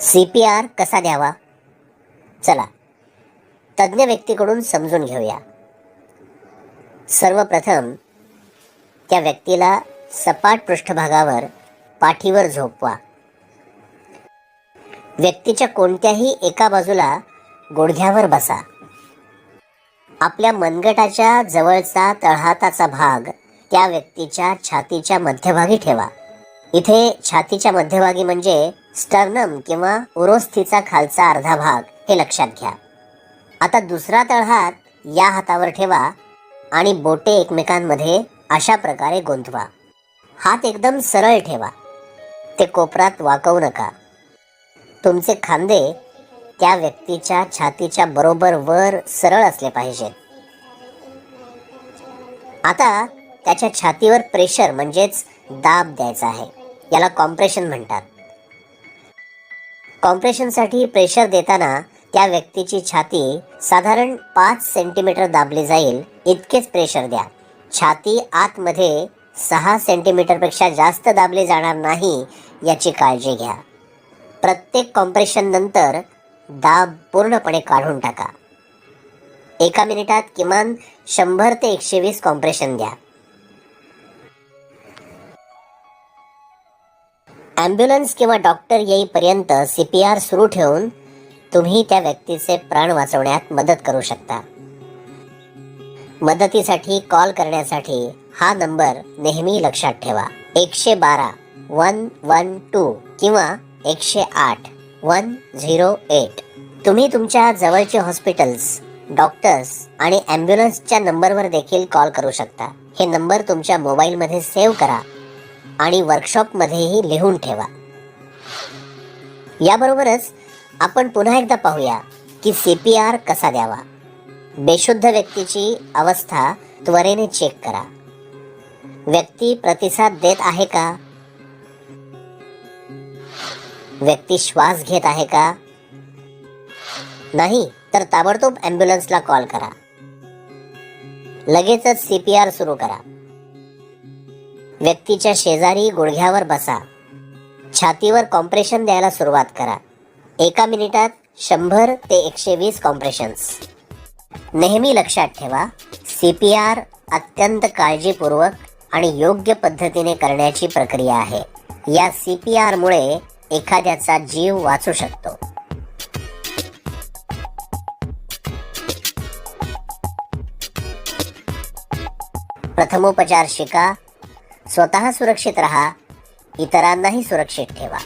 C P R कसा द्यावा? चला तज्ज्ञ व्यक्तीकडून समजून घेऊया. सर्वप्रथम त्या व्यक्तीला सपाट पृष्ठभागावर पाठीवर झोपवा. व्यक्तीच्या कोणत्याही एका बाजूला गुडघ्यावर बसा. आपल्या मनगटाच्या जवळचा तळहाताचा भाग त्या व्यक्तीच्या छातीच्या मध्यभागी ठेवा. इथे छातीच्या मध्यभागी म्हणजे स्टर्नम किंवा उरोस्थीचा खालचा अर्धा भाग हे लक्षात घ्या. आता दुसरा तळहात या हातावर ठेवा आणि बोटे एकमेकांमध्ये अशा प्रकारे गोंधवा. हात एकदम सरळ ठेवा. ते कोपरात वाकवू नका. तुमचे खांदे त्या व्यक्तीच्या छातीच्या बरोबर वर सरळ असले पाहिजेत. आता त्याच्या छातीवर प्रेशर म्हणजेच दाब द्यायचा आहे. याला कॉम्प्रेशन म्हणतात. कॉम्प्रेशनसाठी प्रेशर देताना त्या व्यक्तीची छाती साधारण पाच सेंटीमीटर दाबली जाईल इतकेच प्रेशर द्या. छाती आतमध्ये सहा सेंटीमीटरपेक्षा जास्त दाबली जाणार नाही याची काळजी घ्या. प्रत्येक कॉम्प्रेशन नंतर दाब पूर्णपणे काढून टाका. एका मिनिटात किमान शंभर ते एकशे वीस कॉम्प्रेशन द्या. ॲम्ब्युलन्स किंवा डॉक्टर येईपर्यंत सी पी आर सुरू ठेवून तुम्ही त्या व्यक्तीचे प्राण वाचवण्यात मदत करू शकता. मदतीसाठी कॉल करण्यासाठी हा नंबर नेहमी लक्षात ठेवा. एकशे बारा वन वन टू किंवा एकशे आठ वन झिरो एट. तुम्ही तुमच्या जवळचे हॉस्पिटल्स डॉक्टर्स आणि ॲम्ब्युलन्सच्या नंबरवर देखील कॉल करू शकता. हे नंबर तुमच्या मोबाईलमध्ये सेव्ह करा. आणि वर्कशॉपमध्येही लिहून ठेवा. याबरोबरच आपण पुन्हा एकदा पाहूया की सी पी आर कसा द्यावा. बेशुद्ध व्यक्तीची अवस्था त्वरेने चेक करा. व्यक्ती प्रतिसाद देत आहे का? व्यक्ती श्वास घेत आहे का? नाही तर ताबडतोब ॲम्ब्युलन्सला कॉल करा. लगेचच सी पी आर सुरू करा. व्यक्तीच्या शेजारी गुडघ्यावर बसा. छातीवर कॉम्प्रेशन द्यायला सुरुवात करा. एका मिनिटात शंभर ते एकशे वीस कॉम्प्रेशन्स नेहमी लक्षात ठेवा सी पी आर अत्यंत काळजीपूर्वक आणि योग्य पद्धतीने करण्याची प्रक्रिया आहे. या सी पी आरमुळे एखाद्याचा जीव वाचू शकतो. प्रथमोपचार शिका स्वतः सुरक्षित राहा इतरांनाही सुरक्षित ठेवा.